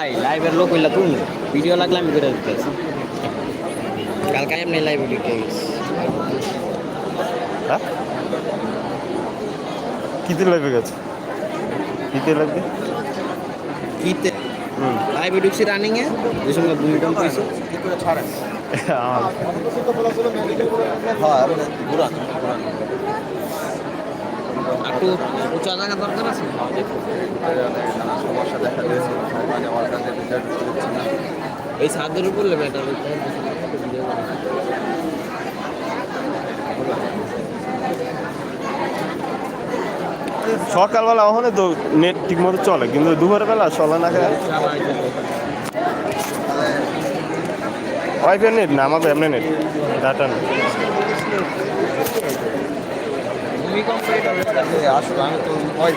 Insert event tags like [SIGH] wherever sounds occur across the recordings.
ভাই লাইভের লোক হইলা তুমি। ভিডিও লাগলে আমি করে দিতেছি কালকে এমনি লাইভ গেছি। হ্যাঁ? কিতে লাগবে গেছে? কিতে লাগবে কিতে? লাইভে ঢুকছি রানিং এ। যে সময় ভূমিকম্প হয়েছে [LAUGHS] আমার। একটু উঁচা দরকার আছে? এই ছাদের উপর এটা সকালবেলা ওখানে তো নেট ঠিক মতো চলে, কিন্তু দুপুরের বেলা চলে না ওয়াইফাই নেট না, আমাদের এমনি নেট ডাটা নেট। আসলে আমি তো ভয়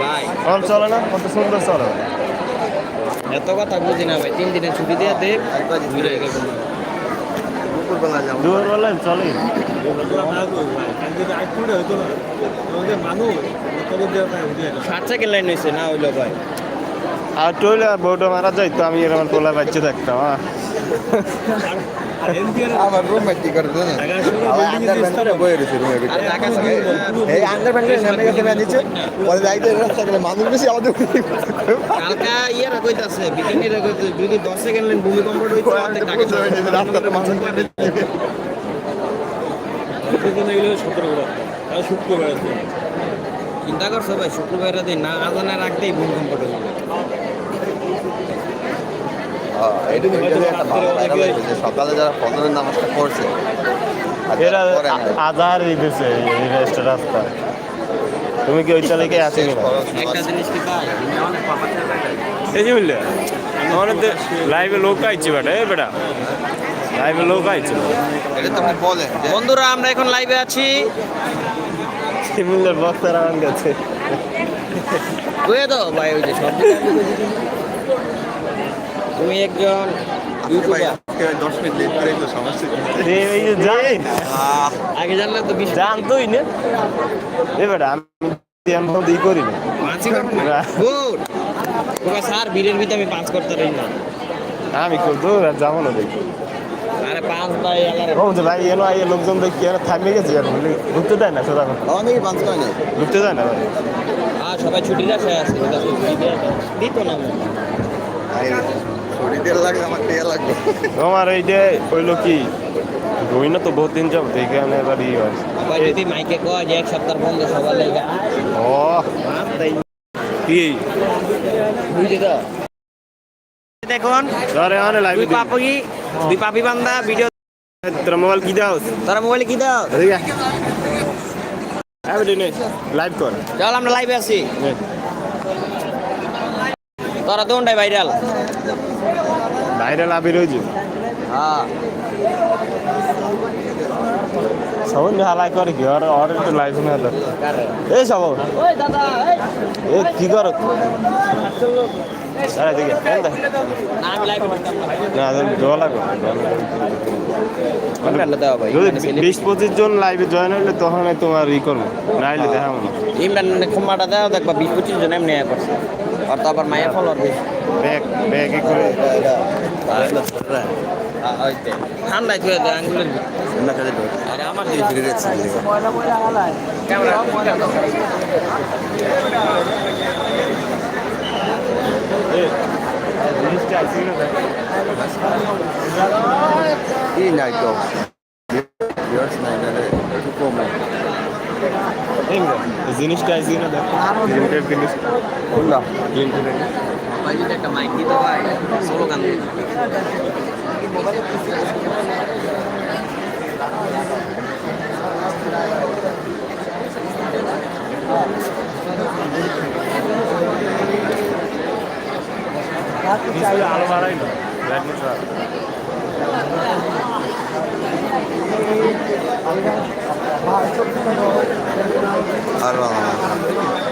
পাই। চলে না? কত সুন্দর চলে। এত কথা বুঝি না ভাই তিন দিনের ছুটি দিয়ে একবার ঘুরে গেল। দুপুরবেলা যাব। চলে। না আর টইলে বউটা মারা যাই তো আমি এরকম তোলা বাচ্চা দেখতাম হ্যাঁ আমার রুম মেট কি করে দেন আন্ডার প্যান্টে বয়ে রয়েছে রুমের আর ভিতরে। ঢাকা থেকে এই আন্ডার প্যান্টে নেমে গেছে ম্যান নিচে। পরে যাইতে রাস্তা মানুষ বেশি আমাদের কালকা ইয়েরা কইতাছে বিকিনিরা কইতাছে যদি 10 সেকেন্ড লাইন ভূমিকম্প হইতো অর্ধেক ঢাকা রাস্তাতে মানুষ চিন্তা করছ ভাই শুক্রবার দিন না আজানের আগতেই ভূমিকম্প হইল। এটা একটা ভালো ভাইরাল হয়েছে। সকালে যারা ফজরের নামাজটা করছে এরা আধার দিতেছে রাস্তা তুমি কি ওই তালিকায় আছে কিনা? একটা জিনিস কি এই যে বুঝলে আমাদের লাইভে লোক আইছে বেটা এ বেটা। লাইভে লোক আইছে। এটা তো আপনি বলেন যে বন্ধুরা আমরা এখন লাইভে আছি। সিমিলার বক্সার আমার কয়ে দাও ভাই ওই যে সব তুমি একজন যাই আগে জানলে তো বিশ জানতোই না। এ বেটা আমি করি না। স্যার বীরের ভিতরে আমি পাঁচ করতে পারি না আমি করব আর যাব না দেখি। আরে পাঁচ ভাই আলারে। ও যে ভাই এনো আইয়ে লোকজন দেখি আর থামে গেছে আর বলি দেয় না না ঢুকতে দেয় না আর সবাই ছুটির আশায় আছে ছুটি দেয়া দিত না। লাগবে আমার লাগবে এই যে হইল কি রুই না তো বহুত দিন যাব দেখে আমি এবার ই হয়। যদি মাইকে কয় যে এক সপ্তাহ বন্ধ সবার লেগে। ও কি? বুঝলি তো দেখুন ধরে লাইভ দুই পাপি দুই পাপি বান্দা ভিডিও তোর মোবাইল কি দাও? তারা মোবাইলে কি দাও? লাইভ কর। চল আমরা লাইভে আছি। তোরা তো ওটাই ভাইরাল বাইরে লাভি রয়েছে। হ্যাঁ। সবন হালাই করে কি? আর আর একটু লাইভ না তো এই সব ওই দাদা এ কি কর? আরে দিকে না আমি লাইভে ঢুকতাম না দেওয়া ভাই যদি বিশ পঁচিশ জন লাইভে জয়েন হইলে তখন তোমার ই করব। নাইলে দেখাবো না। ইমরান খুম্বাটা দাও দেখবা বিশ পঁচিশ জন এমনি করছে। আর তো আবার মায়ের ফলোয়ার ব্যাগ ব্যাগ করে। ঠান্ডায় ধুয়ে দেয় আঙ্গুলের কাজে ঢোক আরে আমার ফিরে যাচ্ছে জিনিসটা এই একটু কম জিনিসটা দেখো প্রিন্টের জিনিস কোনটা প্রিন্টের ভাই যদি একটা মাইক দিতে ভাই সোলো গান আলো আর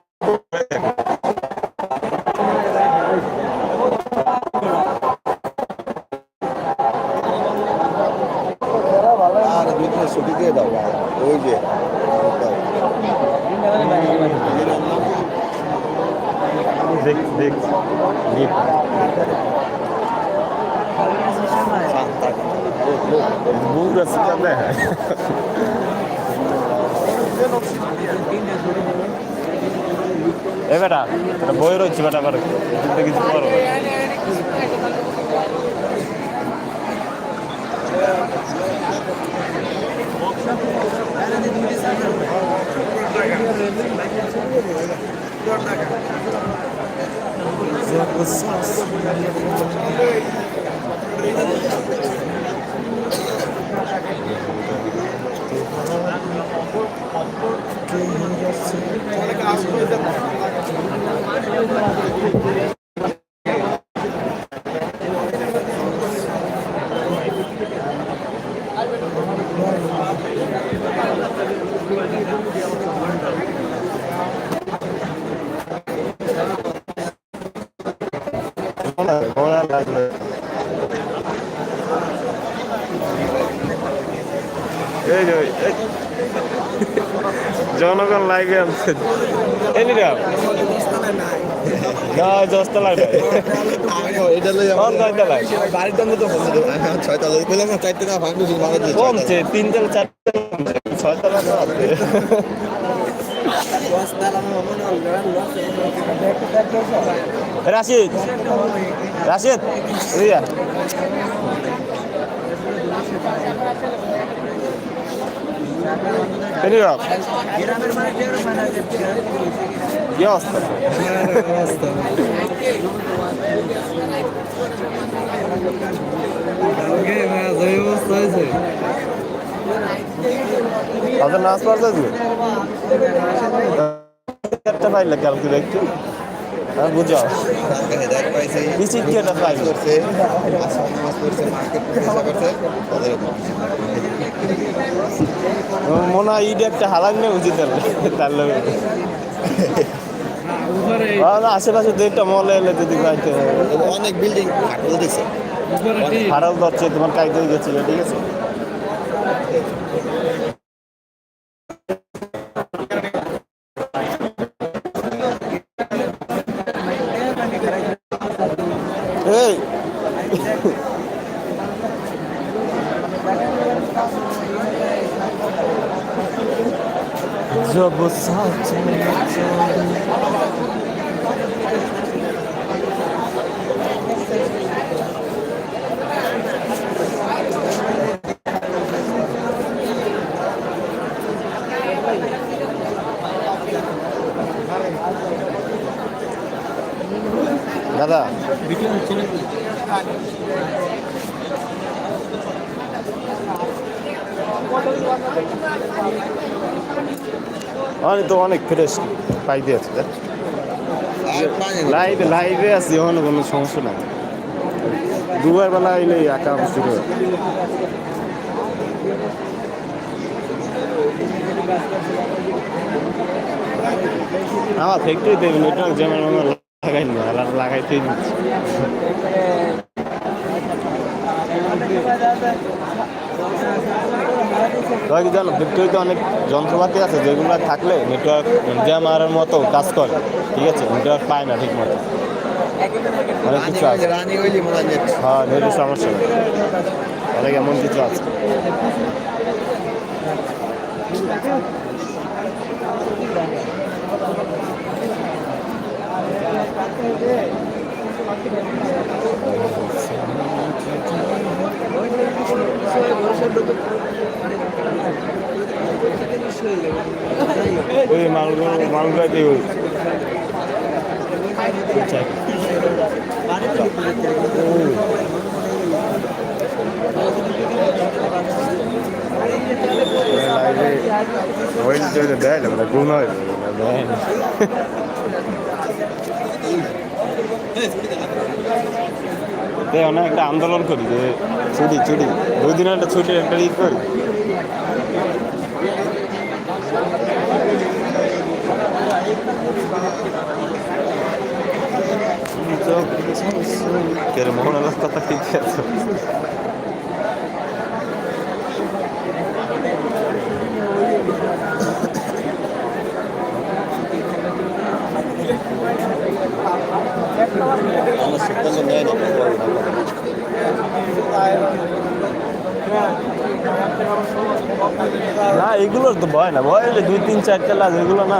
বুক আছে না এ বেটা এটা বই রয়েছে বেটা আবার কিন্তু কিছু করো না। ঘোড়া লাগল এই যে এই- জনগণ লাইভে আছে এনি রাম না দশতলা এটা লই কোন কয়তলায় বাড়ির দাম তো বলতে ছয় তলা কইলাম না চারটে না ভাঙতে শুধু মারা দিয়ে কমছে, তিনতলা, চারতলা ছয়তলা রাশিদ রাশিদ রাম কি অবস্থা তাদের নাচ পারতে একটা পাইলে কালকে হ্যাঁ বুঝাও হেদায়ত পাইছে নিশ্চিত কি একটা পাইলে করছে নামাজ পড়ছে মার্কেট করছে তাদের মনে হয় ঈদে একটা হালাক নেই উচিত তার লোক আশেপাশে দু একটা মলে এলে যদি অনেক বিল্ডিং ফাটল দিছে যাচ্ছে তোমার কাইতে গেছিল ঠিক আছে? এই जब साथ দাদা অনেক তো অনেক ফ্রেশ পাইতে আছে দেখ। আর পানি লাইভে লাইভে আছি ওখানে কোনো সমস্যা নাই দুবার বেলা আইলে একা শুরু হয়। আমার ফ্যাক্টরি দেবে নেটওয়ার্ক যেমন আমার লাগাই না আর লাগাইতেই দিচ্ছি তবে কি জানো অনেক যন্ত্রপাতি আছে যেগুলো থাকলে নেটওয়ার্ক জ্যাম মারার মতো কাজ করে ঠিক আছে নেটওয়ার্ক পায় না ঠিক মতো অনেক কিছু আছে হয় নেট নেটের সমস্যা। অনেক এমন কিছু আছে ওই মালগুলো মালগুলোতে ওই আচ্ছা লাইভে মোবাইল যদি দেয় না মানে গুণ হয় দেয় না অনেক একটা আন্দোলন করি যে ছুটি ছুটি দুই দিনের একটা ছুটি একটা ই করি। মোহন আলার কথা ঠিক আছে আমার সিদ্ধান্ত নেয় না না এগুলোর তো ভয় না ভয় দুই তিন চারটা লাখ এগুলো না